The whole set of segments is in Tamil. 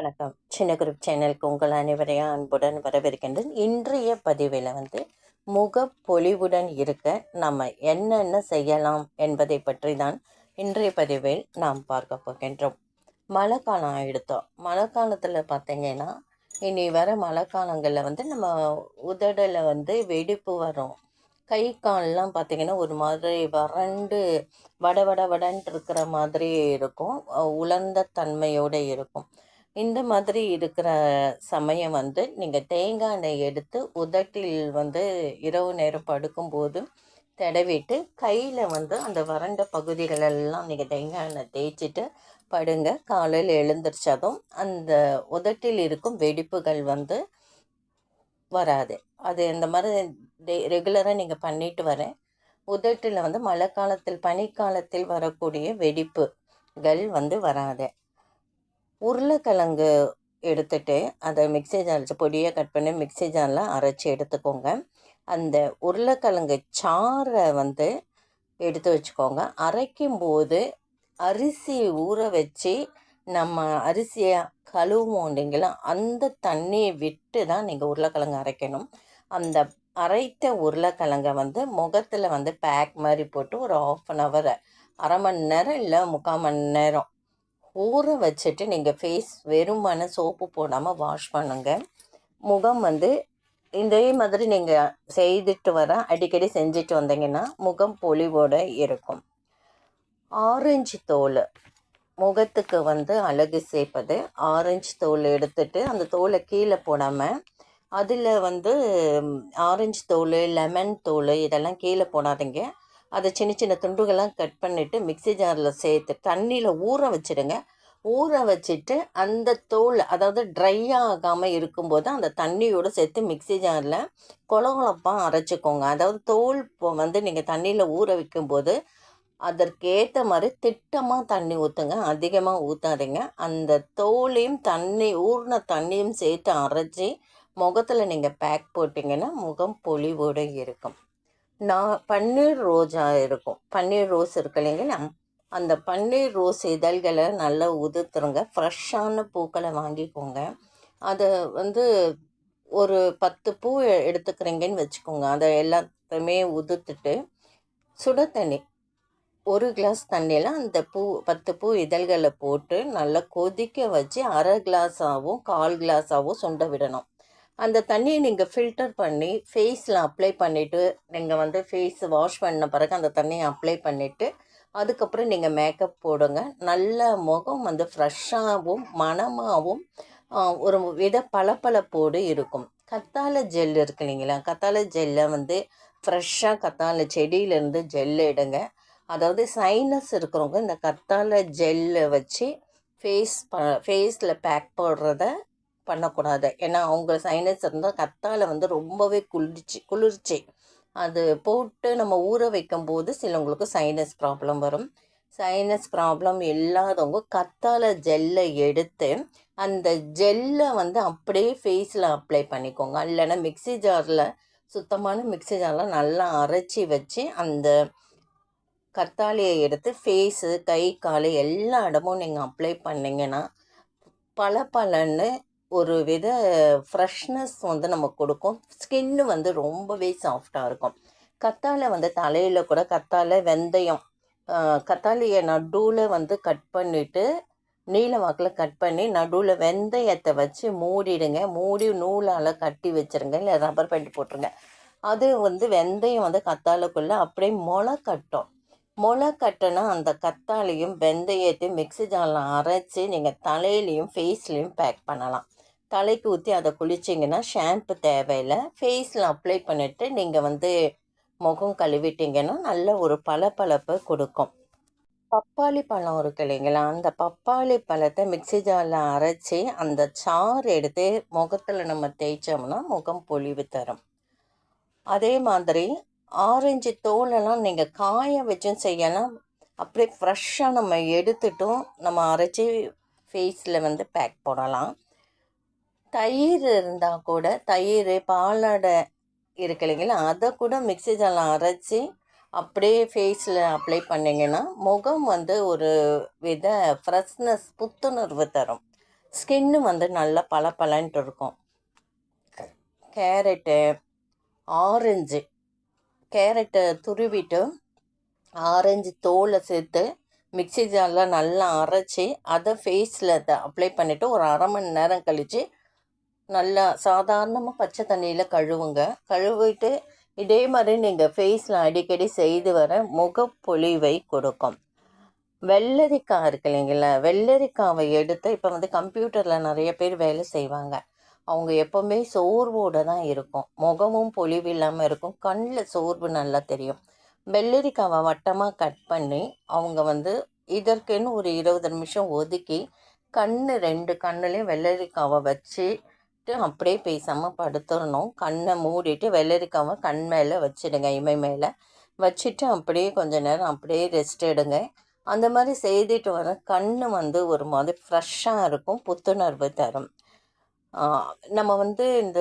வணக்கம். சின்ன குரூப் சேனலுக்கு உங்கள் அனைவரையும் அன்புடன் வரவேற்கின்றேன். இன்றைய பதிவில் வந்து முகப்பொலிவுடன் இருக்க நம்ம என்னென்ன செய்யலாம் என்பதை பற்றி தான் இன்றைய பதிவில் நாம் பார்க்க போகின்றோம். மழை காலம் எடுத்தோம் மழை காலத்தில் பார்த்தீங்கன்னா இனி வர மழை காலங்களில் வந்து நம்ம உதடில் வந்து வெடிப்பு வரும். கை கால்லாம் பார்த்தீங்கன்னா ஒரு மாதிரி வறண்டு வட வட வடன்ட்டு இருக்கிற மாதிரி இருக்கும். உலர்ந்த தன்மையோடு இருக்கும். இந்த மாதிரி இருக்கிற சமயம் வந்து நீங்கள் தேங்காய் எண்ணெய் எடுத்து உதட்டில் வந்து இரவு நேரம் படுக்கும்போது தடவிட்டு கையில் வந்து அந்த வறண்ட பகுதிகளெல்லாம் நீங்கள் தேங்காய் எண்ணெய் தேய்ச்சிட்டு படுங்க. காலையில் எழுந்திரிச்சதும் அந்த உதட்டில் இருக்கும் வெடிப்புகள் வந்து வராது. அது இந்த மாதிரி டே ரெகுலராக நீங்கள் பண்ணிட்டு வரேன் உதட்டில் வந்து மழை காலத்தில் பனிக்காலத்தில் வரக்கூடிய வெடிப்புகள் வந்து வராது. உருளைக்கிழங்கு எடுத்துட்டு அதை மிக்ஸி ஜாரில் பொடியாக கட் பண்ணி மிக்ஸி ஜாரில் அரைச்சி எடுத்துக்கோங்க. அந்த உருளைக்கிழங்கு சாறை வந்து எடுத்து வச்சுக்கோங்க. அரைக்கும் போது அரிசி ஊற வச்சு நம்ம அரிசியை கழுவுவோம் இல்லைங்களா? அந்த தண்ணியை விட்டு தான் நீங்கள் உருளைக்கிழங்கு அரைக்கணும். அந்த அரைத்த உருளைக்கிழங்கை வந்து முகத்தில் வந்து பேக் மாதிரி போட்டு ஒரு ஆஃப் அன் ஹவர் அரை மணி நேரம் இல்லை முக்கால் மணி நேரம் ஊற வச்சுட்டு நீங்கள் ஃபேஸ் வெறுமான சோப்பு போடாமல் வாஷ் பண்ணுங்க. முகம் வந்து இதே மாதிரி நீங்கள் செய்துட்டு வர அடிக்கடி செஞ்சுட்டு வந்தீங்கன்னா முகம் பொலிவோடு இருக்கும். ஆரஞ்சு தோல். முகத்துக்கு வந்து அழகு சேர்ப்பது. ஆரஞ்சு தோல் எடுத்துட்டு அந்த தோலை கீழே போடாமல் அதில் வந்து ஆரஞ்சு தோல் லெமன் தோல் இதெல்லாம் கீழே போடாதீங்க. அதை சின்ன சின்ன துண்டுகள்லாம் கட் பண்ணிவிட்டு மிக்ஸி ஜாரில் சேர்த்து தண்ணியில் ஊற வச்சிடுங்க. ஊற வச்சுட்டு அந்த தோல் அதாவது ட்ரை ஆகாமல் இருக்கும்போது அந்த தண்ணியோடு சேர்த்து மிக்ஸி ஜாரில் குளகுழப்பாக அரைச்சிக்கோங்க. அதாவது தோல் இப்போ வந்து நீங்கள் தண்ணியில் ஊற வைக்கும்போது அதற்கேற்ற மாதிரி திட்டமாக தண்ணி ஊற்றுங்க அதிகமாக ஊற்றாதீங்க அந்த தோலையும் தண்ணி ஊறின தண்ணியும் சேர்த்து அரைச்சி முகத்தில் நீங்கள் பேக் போட்டிங்கன்னா முகம் பொலிவோடு இருக்கும். நான் பன்னீர் ரோஜா இருக்கும். பன்னீர் ரோஸ் இருக்கு இல்லைங்களா அந்த பன்னீர் ரோஸ் இதழ்களை நல்லா உதிர்த்துருங்க ஃப்ரெஷ்ஷான பூக்களை வாங்கிக்கோங்க. அதை வந்து ஒரு பத்து பூ எடுத்துக்கிறீங்கன்னு வச்சுக்கோங்க. அதை எல்லாத்தையுமே உதுத்துட்டு சுட தண்ணி ஒரு கிளாஸ் தண்ணியில் அந்த பூ பத்து பூ இதழ்களை போட்டு நல்லா கொதிக்க வச்சு அரை கிளாஸாகவும் கால் கிளாஸாகவும் சுண்ட விடணும். அந்த தண்ணியை நீங்கள் ஃபில்டர் பண்ணி ஃபேஸில் அப்ளை பண்ணிவிட்டு நீங்கள் வந்து ஃபேஸ் வாஷ் பண்ண பிறகு அந்த தண்ணியை அப்ளை பண்ணிவிட்டு அதுக்கப்புறம் நீங்கள் மேக்கப் போடுங்க. நல்ல முகம் வந்து ஃப்ரெஷ்ஷாகவும் மனமாகவும் ஒரு வித பளபளப்போடு இருக்கும். கத்தாழை ஜெல் இருக்கு இல்லைங்களா? கத்தாழை ஜெல்லை வந்து ஃப்ரெஷ்ஷாக கத்தாழை செடியிலேருந்து ஜெல் எடுங்க. அதாவது சைனஸ் இருக்கிறவங்க இந்த கத்தாழை ஜெல்லை வச்சு ஃபேஸ் ப ஃபேஸில் பேக் போடுறத பண்ணக்கூடாது. ஏன்னா அவங்க சைனஸ் இருந்தால் கத்தால் வந்து ரொம்பவே குளிர்ச்சி குளிர்ச்சி. அது போட்டு நம்ம ஊற வைக்கும்போது சிலவங்களுக்கு சைனஸ் ப்ராப்ளம் வரும். சைனஸ் ப்ராப்ளம் இல்லாதவங்க கத்தால ஜெல்லை எடுத்து அந்த ஜெல்லை வந்து அப்படியே ஃபேஸில் அப்ளை பண்ணிக்கோங்க. இல்லைன்னா மிக்ஸி ஜாரில் சுத்தமான மிக்ஸி ஜாரில் நல்லா அரைச்சி வச்சு அந்த கத்தாழையை எடுத்து ஃபேஸு கை கால் எல்லா இடமும் நீங்கள் அப்ளை பண்ணிங்கன்னா பளபளன்னு ஒரு வித ஃப்ரெஷ்னஸ் வந்து நமக்கு கொடுக்கும். ஸ்கின்னு வந்து ரொம்பவே சாஃப்டாக இருக்கும். கத்தாழை வந்து தலையில் கூட கத்தாழை வெந்தயம் கத்தாழையை நடுவில் வந்து கட் பண்ணிவிட்டு நீல வாக்கில் கட் பண்ணி நடுவில் வெந்தயத்தை வச்சு மூடிடுங்க. மூடி நூலால் கட்டி வச்சிருங்க. இல்லை ரப்பர் பேண்ட் போட்டுருங்க. அது வந்து வெந்தயம் வந்து கத்தாழைக்குள்ளே அப்படியே முளை கட்டும். முளை கட்டினா அந்த கத்தாழையும் வெந்தயத்தையும் மிக்ஸி ஜாரில் அரைச்சி நீங்கள் தலையிலையும் ஃபேஸ்லேயும் பேக் பண்ணலாம். தலைக்கு ஊற்றி அதை குளிச்சிங்கன்னா ஷாம்பு தேவையில்லை. ஃபேஸில் அப்ளை பண்ணிவிட்டு நீங்கள் வந்து முகம் கழுவிட்டீங்கன்னா நல்ல ஒரு பளபளப்பு கொடுக்கும். பப்பாளி பழம் இருக்கு இல்லைங்களா? அந்த பப்பாளி பழத்தை மிக்ஸி ஜாரில் அரைச்சி அந்த சாறு எடுத்து முகத்தில் நம்ம தேய்ச்சோம்னா முகம் பொழிவு தரும். அதே மாதிரி ஆரஞ்சு தோலெல்லாம் நீங்கள் காய வச்சும் செய்யலாம். அப்படியே ஃப்ரெஷ்ஷாக நம்ம எடுத்துட்டும் நம்ம அரைச்சி ஃபேஸில் வந்து பேக் போடலாம். தயிர் இருந்தால் கூட தயிர் பாலாடை இருக்கு இல்லைங்களா? அதை கூட மிக்ஸி ஜாரில் அரைச்சி அப்படியே ஃபேஸில் அப்ளை பண்ணிங்கன்னா முகம் வந்து ஒரு வித ஃப்ரெஷ்னஸ் புத்துணர்வு தரும். ஸ்கின்னு வந்து நல்லா பளபளன்ட்டு இருக்கும். கேரட்டு ஆரஞ்சு கேரட்டை துருவிட்டு ஆரஞ்சு தோலை சேர்த்து மிக்ஸி ஜாரில் நல்லா அரைச்சி அதை ஃபேஸில் அப்ளை பண்ணிவிட்டு ஒரு அரை மணி நேரம் கழித்து நல்லா சாதாரணமாக பச்சை தண்ணியில் கழுவுங்க. கழுவிட்டு இதே மாதிரி நீங்கள் ஃபேஸில் அடிக்கடி செய்து வர முகப்பொழிவை கொடுக்கும். வெள்ளரிக்காய் இருக்கு இல்லைங்களா? வெள்ளரிக்காவை எடுத்து இப்போ வந்து கம்ப்யூட்டரில் நிறைய பேர் வேலை செய்வாங்க. அவங்க எப்போவுமே சோர்வோடு தான் இருக்கும். முகமும் பொலிவு இல்லாமல் இருக்கும். கண்ணில் சோர்வு நல்லா தெரியும். வெள்ளரிக்காவை வட்டமாக கட் பண்ணி அவங்க வந்து இதற்குன்னு ஒரு இருபது நிமிஷம் ஒதுக்கி கண் ரெண்டு கண்ணுலேயும் வெள்ளரிக்காவை வச்சு விட்டு அப்படியே பேசாமல் படுத்துடணும். கண்ணை மூடிட்டு வெள்ளரிக்காவை கண் மேலே வச்சிடுங்க இமை மேலே. வச்சுட்டு அப்படியே கொஞ்ச நேரம் அப்படியே ரெஸ்ட் எடுங்க. அந்த மாதிரி செய்துட்டு வர கண் வந்து ஒரு மாதிரி ஃப்ரெஷ்ஷாக இருக்கும் புத்துணர்வு தரும். நம்ம வந்து இந்த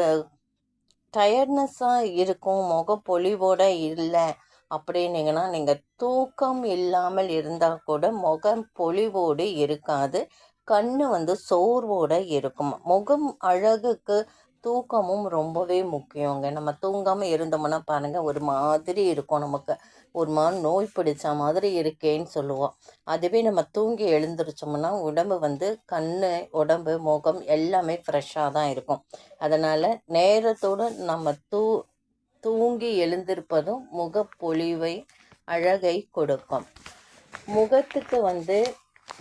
டயர்ட்னஸ்ஸாக இருக்கும் முகப்பொலிவோடு இல்லை அப்படின்னீங்கன்னா நீங்கள் தூக்கம் இல்லாமல் இருந்தால் கூட முகம் பொலிவோடு இருக்காது. கண் வந்து சோர்வோடு இருக்கும். முகம் அழகுக்கு தூக்கமும் ரொம்பவே முக்கியங்க. நம்ம தூங்காமல் இருந்தோம்னா பாருங்கள் ஒரு மாதிரி இருக்கும் நமக்கு. ஒரு மாதிரி நோய் பிடிச்ச மாதிரி இருக்கேன்னு சொல்லுவோம். அதுவே நம்ம தூங்கி எழுந்திரிச்சோம்னா உடம்பு வந்து கண் உடம்பு முகம் எல்லாமே ஃப்ரெஷ்ஷாக தான் இருக்கும். அதனால் நேரத்தோடு நம்ம தூ தூங்கி எழுந்திருப்பதும் முகப்பொலிவை அழகை கொடுக்கும். முகத்துக்கு வந்து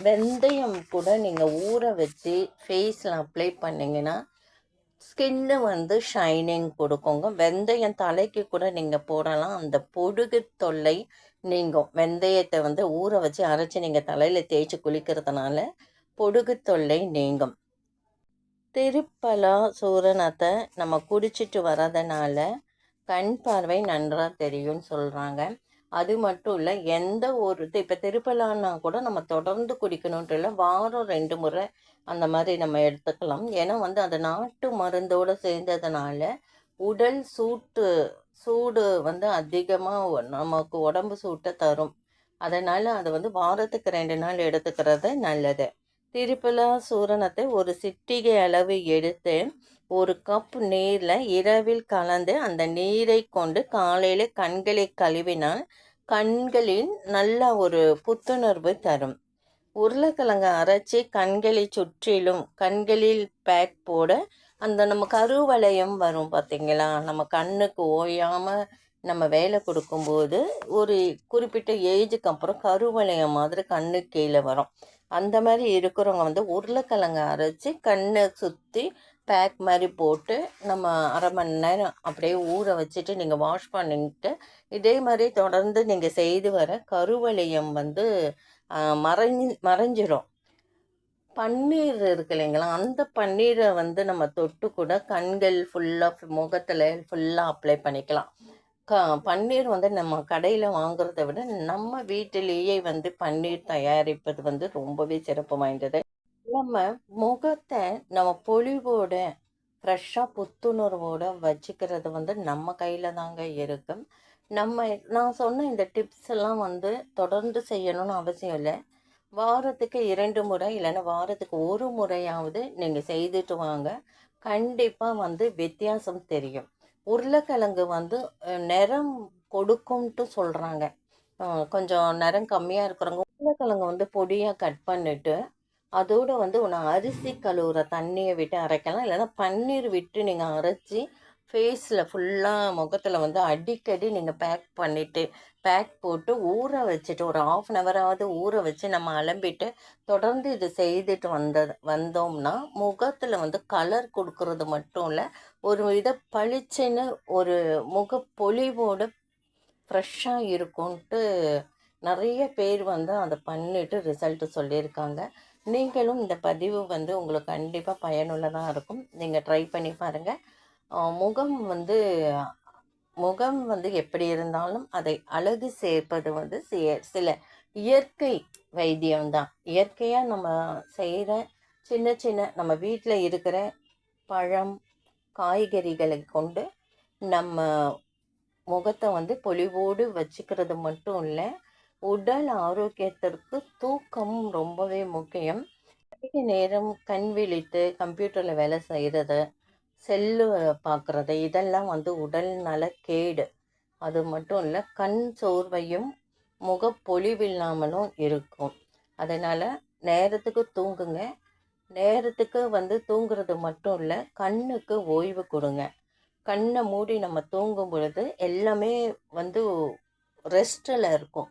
வெந்தயம் கூட நீங்கள் ஊற வச்சு ஃபேஸில் அப்ளை பண்ணிங்கன்னா ஸ்கின்னு வந்து ஷைனிங் கொடுக்குங்க. வெந்தயம் தலைக்கு கூட நீங்கள் போடலாம். அந்த பொடுகு தொல்லை நீங்கும். வெந்தயத்தை வந்து ஊற வச்சு அரைச்சி நீங்கள் தலையில் தேய்ச்சி குளிக்கிறதுனால பொடுகு தொல்லை நீங்கும். திருப்பலா சூரணத்தை நம்ம குடிச்சிட்டு வரதுனால கண் பார்வை நன்றாக தெரியும்னு சொல்கிறாங்க அது மட்டும் இல்லை எந்த ஒரு இப்போ திருப்பலான்னா கூட நம்ம தொடர்ந்து குடிக்கணுன்ட்டு வாரம் ரெண்டு முறை அந்த மாதிரி நம்ம எடுத்துக்கலாம். ஏன்னா வந்து அந்த நாட்டு மருந்தோடு சேர்ந்ததுனால உடல் சூட்டு சூடு வந்து அதிகமாக நமக்கு உடம்பு சூட்டை தரும். அதனால் அதை வந்து வாரத்துக்கு ரெண்டு நாள் எடுத்துக்கிறது நல்லது. திருப்பலா சூரணத்தை ஒரு சிட்டிகை அளவு எடுத்து ஒரு கப் நீரில் இரவில் கலந்து அந்த நீரை கொண்டு காலையில் கண்களை கழுவினால் கண்களின் நல்ல ஒரு புத்துணர்வு தரும். உருளைக்கிழங்கு அரைச்சி கண்களை சுற்றிலும் கண்களில் பேக் போட அந்த நம்ம கருவளையம் வரும் பார்த்திங்களா நம்ம கண்ணுக்கு ஓயாமல் நம்ம வேலை கொடுக்கும்போது ஒரு குறிப்பிட்ட ஏஜுக்கு அப்புறம் கருவளையம் மாதிரி கண்ணு கீழே வரும். அந்த மாதிரி இருக்கிறவங்க வந்து உருளைக்கிழங்கு அரைச்சி கண்ணை சுற்றி பேக் மாதிரி போட்டு நம்ம அரை மணி நேரம் அப்படியே ஊற வச்சுட்டு நீங்கள் வாஷ் பண்ணிட்டு இதே மாதிரி தொடர்ந்து நீங்கள் செய்து வர கருவளையம் வந்து மறைஞ்சி மறைஞ்சிரும். பன்னீர் இருக்கு இல்லைங்களா? அந்த பன்னீரை வந்து நம்ம தொட்டு கூட கண்கள் ஃபுல்லாக முகத்தில் ஃபுல்லாக அப்ளை பண்ணிக்கலாம். க பன்னீர் வந்து நம்ம கடையில் வாங்குறத விட நம்ம வீட்டிலேயே வந்து பன்னீர் தயாரிப்பது வந்து ரொம்பவே சிறப்பு வாய்ந்தது. நம்ம முகத்தை நம்ம பொலிவோட ஃப்ரெஷ்ஷாக புத்துணர்வோடு வச்சுக்கிறது வந்து நம்ம கையில் தாங்க இருக்கும். நம்ம நான் சொன்ன இந்த டிப்ஸ் எல்லாம் வந்து தொடர்ந்து செய்யணும்னு அவசியம் இல்லை. வாரத்துக்கு இரண்டு முறை இல்லைன்னா வாரத்துக்கு ஒரு முறையாவது நீங்கள் செய்துட்டு வாங்க. கண்டிப்பாக வந்து வித்தியாசம் தெரியும். உருளைக்கிழங்கு வந்து நிறம் கொடுக்கும்ட்டு சொல்கிறாங்க கொஞ்சம் நிறம் கம்மியாக இருக்கிறவங்க உருளைக்கிழங்கு வந்து பொடியாக கட் பண்ணிவிட்டு அதோடு வந்து ஒன்று அரிசி கழுவுற தண்ணியை விட்டு அரைக்கலாம். இல்லைன்னா பன்னீர் விட்டு நீங்கள் அரைச்சி ஃபேஸில் ஃபுல்லாக முகத்தில் வந்து அடிக்கடி நீங்கள் பேக் பண்ணிவிட்டு பேக் போட்டு ஊற வச்சுட்டு ஒரு ஆஃப் அன் ஹவராவது ஊற வச்சு நம்ம அலம்பிட்டு தொடர்ந்து இது செய்துட்டு வந்தது வந்தோம்னா முகத்தில் வந்து கலர் கொடுக்கறது மட்டும் இல்லை ஒரு வித பளிச்சுன்னு ஒரு முகப்பொலிவோடு ஃப்ரெஷ்ஷாக இருக்கும்ன்ட்டு நிறைய பேர் வந்து அதை பண்ணிவிட்டு ரிசல்ட்டு சொல்லியிருக்காங்க. நீங்களும் இந்த பதிவு வந்து உங்களுக்கு கண்டிப்பாக பயனுள்ளதாக இருக்கும். நீங்கள் ட்ரை பண்ணி பாருங்கள் முகம் வந்து முகம் வந்து எப்படி இருந்தாலும் அதை அழகு சேர்ப்பது வந்து சில இயற்கை வைத்தியம்தான். இயற்கையாக நம்ம செய்கிற சின்ன சின்ன நம்ம வீட்டில் இருக்கிற பழம் காய்கறிகளை கொண்டு நம்ம முகத்தை வந்து பொலிவோடு வச்சுக்கிறது மட்டும் இல்லை உடல் ஆரோக்கியத்திற்கு தூக்கமும் ரொம்பவே முக்கியம். அதிக நேரம் கண் விழித்து கம்ப்யூட்டரில் வேலை செய்கிறது செல்லு பார்க்குறது இதெல்லாம் வந்து உடல் நல கேடு அது மட்டும் இல்லை கண் சோர்வையும் முகப்பொலிவில்லாமலும் இருக்கும். அதனால் நேரத்துக்கு தூங்குங்க. நேரத்துக்கு வந்து தூங்குறது மட்டும் இல்லை கண்ணுக்கு ஓய்வு கொடுங்க. கண்ணை மூடி நம்ம தூங்கும் பொழுது எல்லாமே வந்து ரெஸ்ட்டில் இருக்கும்.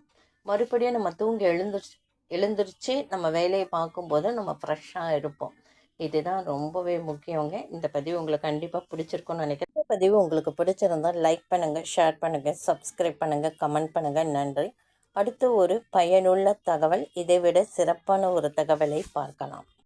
மறுபடியும் நம்ம தூங்கி எழுந்திரிச்சு எழுந்திரிச்சு நம்ம வேலையை பார்க்கும்போது நம்ம ஃப்ரெஷ்ஷாக இருப்போம். இதுதான் ரொம்பவே முக்கியங்க. இந்த பதிவு உங்களுக்கு கண்டிப்பாக பிடிச்சிருக்கும்னு நினைக்கிறேன். இந்த பதிவு உங்களுக்கு பிடிச்சிருந்தால் லைக் பண்ணுங்கள் ஷேர் பண்ணுங்கள் சப்ஸ்கிரைப் பண்ணுங்கள் கமெண்ட் பண்ணுங்கள் நன்றி. அடுத்து ஒரு பயனுள்ள தகவல். இதைவிட சிறப்பான ஒரு தகவலை பார்க்கலாம்.